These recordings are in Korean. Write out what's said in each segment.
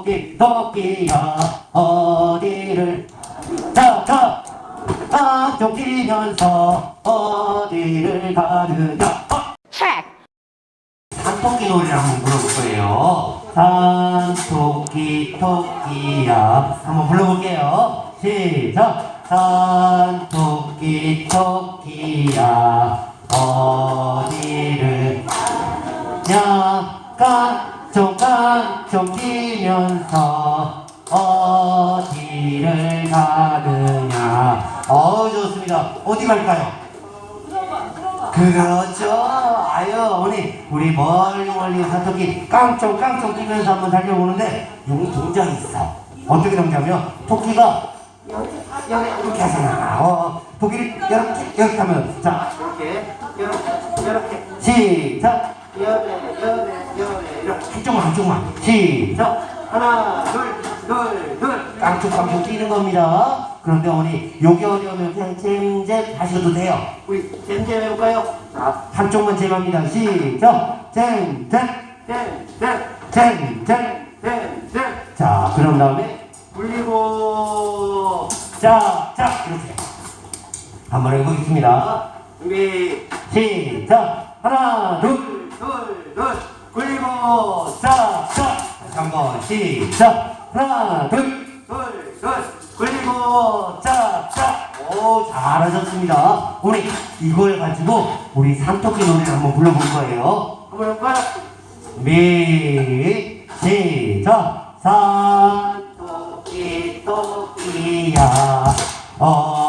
토끼 토끼야 어디를 자자 깡총 뛰면서 어디를 가느냐 어? 산토끼 노래를 한번 불러볼 거예요. 산토끼 토끼야 한번 불러볼게요. 시작. 산토끼 토끼야 어디를 깡 총 깡총 뛰면서 어디를 가느냐 어 좋습니다. 어디 갈까요? 그렇죠. 아유, 우리, 우리 멀리 멀리 사토끼 깡총 깡총 뛰면서 한번 달려오는데, 여기 동작이 있어. 어떻게 동작이요? 토끼가 여기, 이렇게 하잖아. 어, 토끼를 이렇게, 이렇게 하면, 자, 이렇게, 이렇게, 이렇게. 시작. 여배, 여배. 한쪽만, 한쪽만. 시작. 하나, 둘, 둘, 둘. 깡총 깡총 뛰는 겁니다. 그런데 어머니, 여기 어려우면 그냥 잼잼 하셔도 돼요. 우리 잼잼 해볼까요? 자, 한쪽만 잼합니다. 시작. 잼잼, 잼잼, 잼잼, 잼잼. 자, 그런 다음에 굴리고, 자, 자, 이렇게. 한 번 해보겠습니다. 준비, 시작. 하나, 둘, 둘, 둘. 굴리고, 자, 자. 다시 한번 시작. 하나, 둘, 둘, 둘. 굴리고, 자, 자. 오, 잘하셨습니다. 우리 이걸 가지고 우리 산토끼 노래를 한번 불러볼 거예요. 한번 해볼까요? 준비, 시작. 산토끼 토끼야 어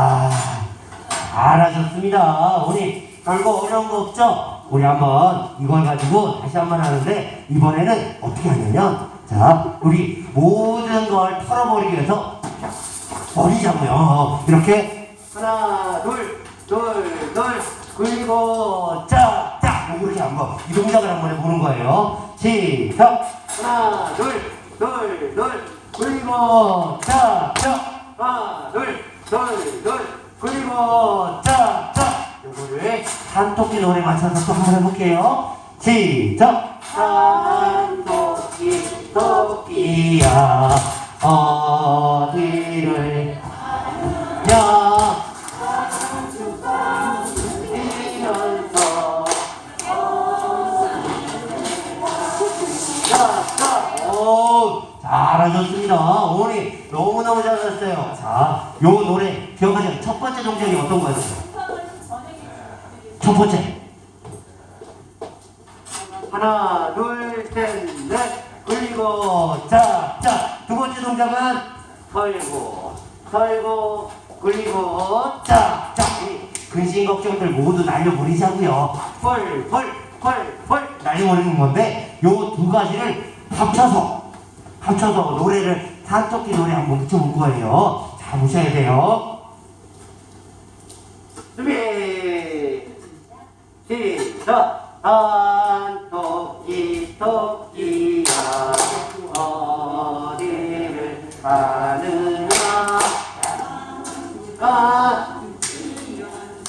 야 잘하셨습니다. 우리 별거 어려운 거 없죠? 우리 한번 이걸 가지고 다시 한번 하는데 이번에는 어떻게 하냐면 자 우리 모든 걸 털어버리기 위해서 버리자고요. 이렇게 하나 둘 둘 둘 그리고 짝 짝 이렇게 한번 이 동작을 한번 해보는 거예요. 시작! 하나 둘 둘 둘 그리고 짝 짝 하나 둘 둘둘 그리고 짝짝 요거를 산토끼 노래 맞춰서 또 한번 해볼게요. 시작. 산토끼 토끼야 어디를 자, 오, 잘하셨습니다. 어머니, 너무너무 잘하셨어요. 자, 요 노래 기억하세요. 첫 번째 동작이 어떤 거였어요? 첫 번째. 하나, 둘, 셋, 넷. 굴리고, 자, 자. 두 번째 동작은 털고, 털고, 굴리고, 자, 자. 근심 걱정들 모두 날려버리자고요. 펄, 펄, 펄, 펄. 날려버리는 건데, 요 두 가지를 합쳐서, 합쳐서 노래를, 산토끼 노래 한번 붙여볼 거예요. 자, 보셔야 돼요. 준비, 시작. 산토끼 토끼야 어디를 가느냐 가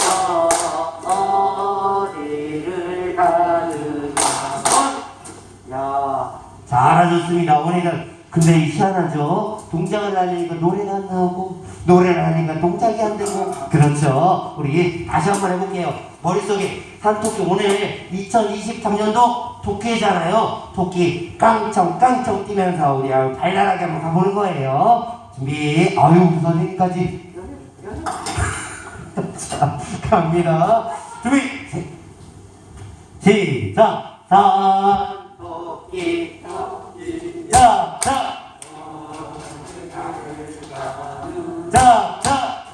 어, 어디를 가느냐 야 잘하셨습니다 어머니들 근데 이 희한하죠? 동작을 하려니까 노래가 안 나오고 노래를 하니까 동작이 안 되고. 그렇죠? 우리 다시 한번 해볼게요. 머릿속에 산토끼 오늘 2023년도 토끼잖아요. 토끼 깡총 깡총 뛰면서 우리 아유 발랄하게 한번 가보는 거예요. 준비. 아유 선생님까지? 자 갑니다. 준비. 시작. 산토끼 자, 자. 자, 자.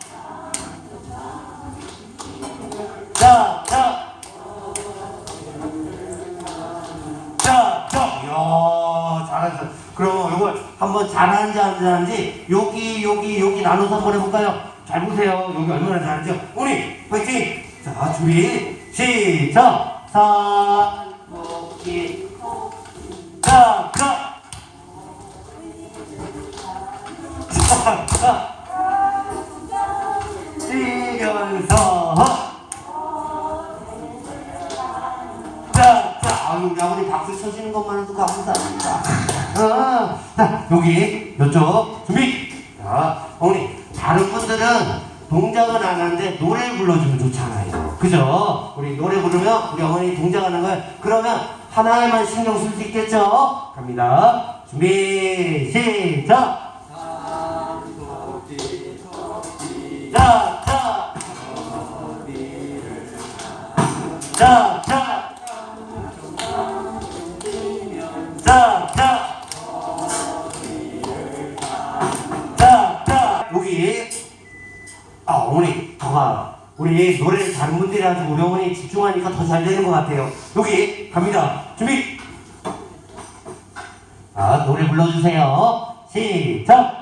자, 자. 자, 자. 이야, 잘하셨어. 그럼 이걸 한번 잘하는지 안 잘하는지 여기, 여기, 여기 나눠서 한번 해볼까요? 잘 보세요. 여기 얼마나 잘하죠? 우리 파이팅! 자, 준비. 시작. 산토끼. 자, 자. 뛰면 우리 아버님 박수 쳐주는 것만으로도 감사합니다. 아, 자, 여기, 이쪽, 준비! 자, 어머니, 다른 분들은 동작은 안 하는데 노래 불러주면 좋잖아요. 그죠? 우리 노래 부르면 우리 어머니 동작하는 거예요. 그러면 하나에만 신경 쓸 수 있겠죠? 갑니다. 준비, 시작! 자, 자! 자, 우리 노래를 다른 분들이 우리 어머니 집중하니까 더 잘 되는 것 같아요. 여기 갑니다. 준비. 자 노래 불러주세요. 시작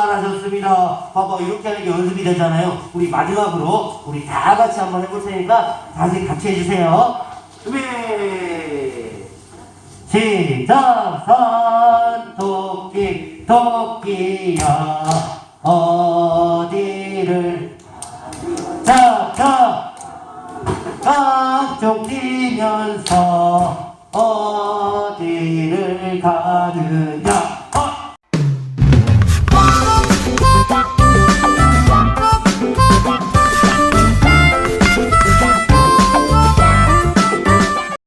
하셨습니다. 봐봐, 이렇게 하는 게 연습이 되잖아요. 우리 마지막으로 우리 다 같이 한번 해볼 테니까 다시 같이 해주세요. 준비, 시작. 산 토끼 토끼야 어디를 자, 자, 깡총 뛰면서 어디를 가느냐